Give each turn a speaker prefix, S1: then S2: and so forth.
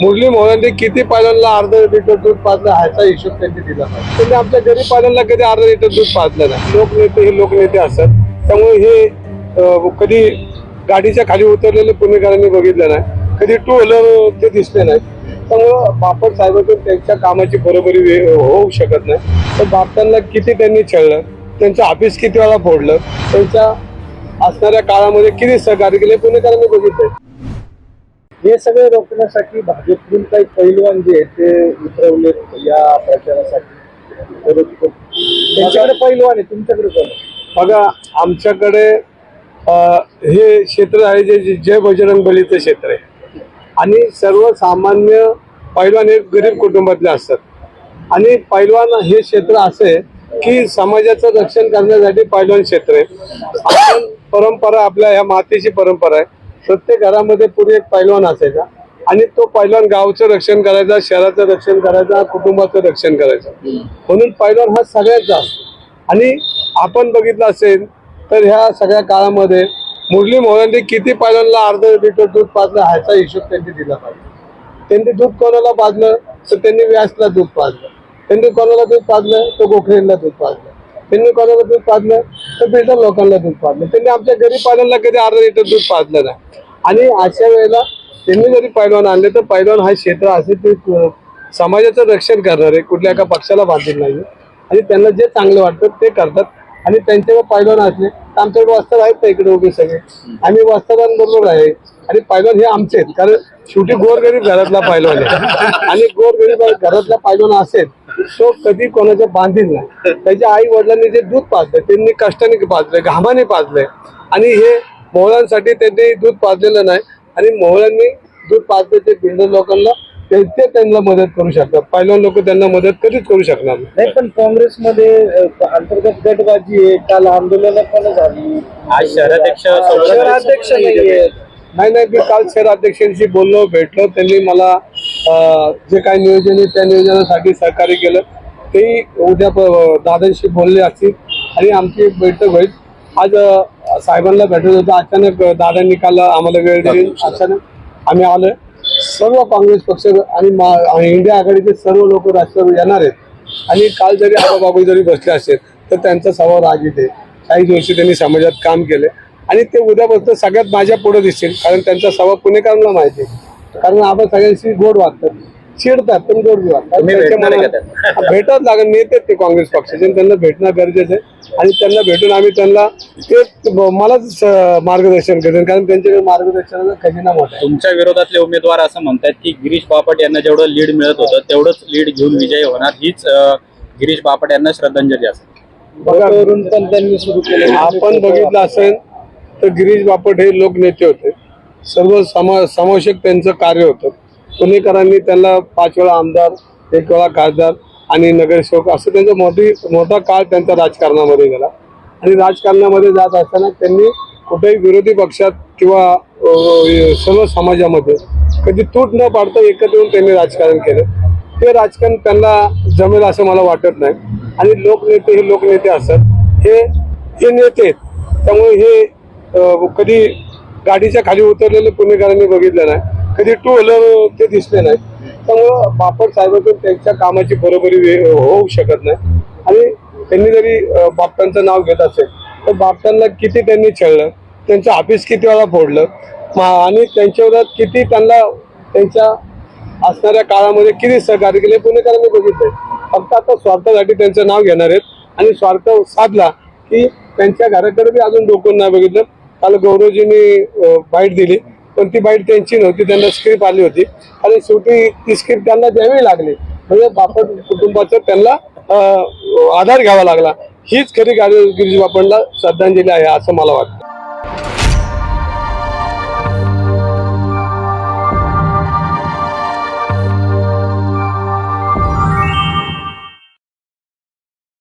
S1: मुरली मोहल्यांनी किती पायलांना अर्धा लिटर दूध पाजलं ह्याचा हिशोब त्यांनी दिला त्यांनी म्हणजे आमच्या गरीब पायलांना कधी अर्धा लिटर दूध पाजलं नाही. लोकनेते हे लोकनेते असतात. त्यामुळे हे कधी गाडीच्या खाली उतरलेले पुणेकरांनी बघितलं नाही. कधी टू व्हीलर ते दिसले नाही. त्यामुळं बापट साहेबांकडून त्यांच्या कामाची बरोबरी होऊ शकत नाही. तर बापटांना किती त्यांनी छळलं त्यांचं ऑफिस किती वेळा फोडलं त्यांच्या असणाऱ्या काळामध्ये किती सहकार्य केले पुणेकरांनी बघितलंय.
S2: हे सगळे रोखण्यासाठी भाजपतून काही पैलवान जे आहेत ते उतरवले या प्रचारासाठी. त्यांच्याकडे पैलवान आहे तुमच्याकडे कोण
S1: बघा आमच्याकडे हे क्षेत्र आहे जे जय बजरंग बलीचं क्षेत्र आहे. आणि सर्वसामान्य पैलवान हे गरीब कुटुंबातले असतात. आणि पैलवान हे क्षेत्र असे आहे की समाजाचं रक्षण करण्यासाठी पैलवान क्षेत्र आहे. आपण परंपरा आपल्या ह्या मातेची परंपरा आहे. प्रत्येक घरामध्ये पूर्वी एक पैलवान असायचा. आणि तो पैलवान गावचं रक्षण करायचा शहराचं रक्षण करायचा कुटुंबाचं रक्षण करायचं. म्हणून पैलवान हा सगळ्यात जास्त. आणि आपण बघितलं असेल तर ह्या सगळ्या काळामध्ये मुरली मोहरांनी किती पैलवानला अर्ध लिटर दूध पाजलं ह्याचा हिशोब त्यांनी दिला पाहिजे. त्यांनी दूध कोणाला पाजलं तर त्यांनी व्यासला दूध पाजलं. त्यांनी कोणाला दूध पाजलं तर गोखलेला दूध पाजलं. त्यांनी कोणाला दूध पाजलं? तर बिल्डर लोकांना दूध पाजलं. त्यांनी आमच्या गरीब पायलांना कधी अर्धा लिटर दूध पाजलं नाही. आणि अशा वेळेला त्यांनी जरी पैलवान आणले तर पैलवान हा क्षेत्र असे ते समाजाचं रक्षण करणार आहे कुठल्या एका पक्षाला बांधील नाही आणि त्यांना जे चांगलं वाटतं ते करतात. आणि त्यांच्यावर पैलवान असले तर आमच्याकडे वस्त्र आहेत ना इकडे उभे सगळे? आम्ही वस्त्रांबरोबर आहे. आणि पैलवान हे आमचे आहेत. कारण शेवटी गोरगरीब घरातला पैलवान आहे. आणि गोरगरीब घरातला पैलवान असेल तो कधी कोणाच्या बांधील नाही. त्याच्या आई वडिलांनी जे दूध पाजलं त्यांनी कष्टाने पाजलंय घामाने पाजलंय. आणि हे मोहळांसाठी त्यांनी दूध पाजलेलं नाही. आणि मोहळांनी दूध पाजलं ते बिल्डर लोकांना ते ते त्यांना मदत करू शकतात. पहिल्या लोक त्यांना मदत कधीच करू शकणार नाही.
S2: पण काँग्रेसमध्ये अंतर्गत गटबाजी आहे काल आंदोलन पण झाली.
S3: आज शहराध्यक्ष
S1: नाही नाही मी काल शहराध्यक्षांशी बोललो भेटलो त्यांनी मला जे काही नियोजन आहे त्या नियोजनासाठी सहकार्य केलं. तेही उद्या प- दादांशी बोलले असतील आणि आमची एक बैठक होईल. आज साहेबांना भेटत होतं. अचानक दादांनी काल आम्हाला वेळ दिली. अचानक आम्ही आलोय. सर्व काँग्रेस पक्ष आणि मा- इंडिया आघाडीचे सर्व लोक राष्ट्रवादी येणार आहेत. आणि काल जरी आबाबाबू जरी बसले असेल तर त्यांचा स्वभाव राग येते. काही दिवशी त्यांनी समाजात काम केले. आणि ते उद्यापासून सगळ्यात माझ्या पुढे दिसतील कारण त्यांचा स्वभाव पुणेकरांना माहिती आहे कारण आपण सगळ्यांशी गोड वागतात चिडतात पण गोड भेटत लागेल नेते ते काँग्रेस पक्षाचे त्यांना भेटणं गरजेचं आहे. आणि त्यांना भेटून आम्ही त्यांना ते मलाच मार्गदर्शन करेन कारण त्यांच्याकडे मार्गदर्शनाचा खजिना मोठा
S3: तुमच्या विरोधातले उमेदवार असं म्हणतात की गिरीश बापट यांना जेवढं लीड मिळत होतं तेवढंच लीड घेऊन विजयी होणार. हीच गिरीश बापट यांना श्रद्धांजली असेल.
S1: बघा
S2: वरून पण त्यांनी सुरू केलं.
S1: आपण बघितलं असेल तर गिरीश बापट हे लोकनेते होते. सर्व समा समावेशक त्यांचं कार्य होतं. पुणेकरांनी त्यांना पाच वेळा आमदार एक वेळा खासदार आणि नगरसेवक असं त्यांचा मोठी मोठा काळ त्यांचा राजकारणामध्ये गेला. आणि राजकारणामध्ये जात असताना त्यांनी कुठेही विरोधी पक्षात किंवा सर्व समाजामध्ये कधी तूट न पाडता एकत्र येऊन त्यांनी राजकारण केलं. ते राजकारण त्यांना जमेल असं मला वाटत नाही. आणि लोकनेते हे लोकनेते असतात. हे हे नेते आहेत. त्यामुळे हे कधी गाडीच्या खाली उतरलेले पुणेकरांनी बघितलं नाही. कधी टू व्हीलर ते दिसले नाही त्यामुळं बापट साहेबांकडून त्यांच्या कामाची बरोबरी वे- होऊ शकत नाही. आणि त्यांनी जरी बापटांचं नाव घेत असेल तर बापटांना किती त्यांनी छळलं त्यांचं ऑफिस किती वेळा फोडलं आणि त्यांच्याविरोधात किती त्यांना त्यांच्या असणाऱ्या काळामध्ये किती सहकार्य केले पुणेकरांनी बघितले फक्त आता स्वार्थासाठी त्यांचं नाव घेणार आहेत. आणि स्वार्थ साधला की त्यांच्या घराकडे बी अजून डोकून नाही बघितलं. काल गौरवजींनी बाईट दिली. पण ती बाईट त्यांची नव्हती त्यांना स्क्रिप्ट आली होती. आणि शेवटी ती स्क्रिप्ट त्यांना द्यावी लागली. म्हणजे बापट कुटुंबाचं त्यांना आधार घ्यावा लागला. हीच खरी गिरीश बापटला श्रद्धांजली आहे असं मला वाटतं.